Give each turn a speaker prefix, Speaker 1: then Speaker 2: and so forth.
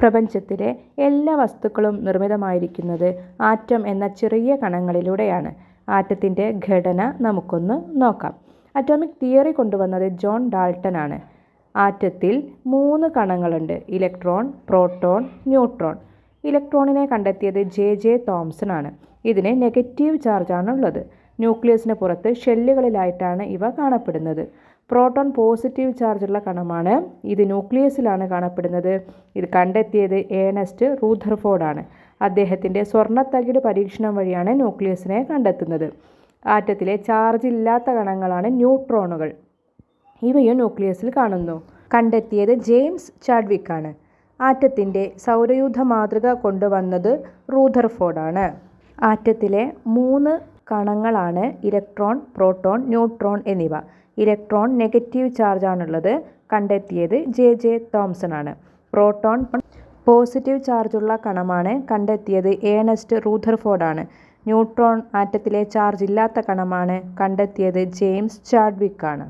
Speaker 1: പ്രപഞ്ചത്തിലെ എല്ലാ വസ്തുക്കളും നിർമ്മിതമായിരിക്കുന്നത് ആറ്റം എന്ന ചെറിയ കണങ്ങളിലൂടെയാണ്. ആറ്റത്തിന്റെ ഘടന നമുക്കൊന്ന് നോക്കാം. അറ്റോമിക് തിയറി കൊണ്ടുവന്നത് ജോൺ ഡാൾട്ടൺ ആണ്. ആറ്റത്തിൽ മൂന്ന് കണങ്ങളുണ്ട്. Electron proton neutron. ഇലക്ട്രോണിനെ കണ്ടെത്തിയത് ജെ ജെ തോംസൺ ആണ്. ഇതിന് നെഗറ്റീവ് ചാർജാണുള്ളത്. ന്യൂക്ലിയസിന് പുറത്ത് ഷെല്ലുകളിലായിട്ടാണ് ഇവ കാണപ്പെടുന്നത്. പ്രോട്ടോൺ പോസിറ്റീവ് ചാർജുള്ള കണമാണ് ഇത് ന്യൂക്ലിയസിലാണ് കാണപ്പെടുന്നത്. ഇത് കണ്ടെത്തിയത് ഏണസ്റ്റ് റൂഥർഫോർഡാണ്. അദ്ദേഹത്തിന്റെ സ്വർണത്തകിട് പരീക്ഷണം വഴിയാണ് ന്യൂക്ലിയസിനെ കണ്ടെത്തുന്നത്. ആറ്റത്തിലെ ചാർജ് ഇല്ലാത്ത കണങ്ങളാണ് ന്യൂട്രോണുകൾ. ഇവയും ന്യൂക്ലിയസിൽ കാണുന്നു. കണ്ടെത്തിയത് ജെയിംസ് ചാഡ്വിക്കാണ്. ആറ്റത്തിന്റെ സൗരയൂഥ മാതൃക കൊണ്ടുവന്നത് റൂഥർഫോർഡാണ്. ആറ്റത്തിലെ മൂന്ന് കണങ്ങളാണ് ഇലക്ട്രോൺ പ്രോട്ടോൺ ന്യൂട്രോൺ എന്നിവ. ഇലക്ട്രോൺ നെഗറ്റീവ് ചാർജാണുള്ളത് കണ്ടെത്തിയത് ജെ. ജെ. തോംസൺ ആണ് പ്രോട്ടോൺ പോസിറ്റീവ് ചാർജുള്ള കണമാണ് കണ്ടെത്തിയത് ഏണസ്റ്റ് റൂഥർഫോർഡാണ്. ന്യൂട്രോൺ ആറ്റത്തിലെ ചാർജ് ഇല്ലാത്ത കണമാണ് കണ്ടെത്തിയത് ജെയിംസ് ചാഡ്വിക് ആണ്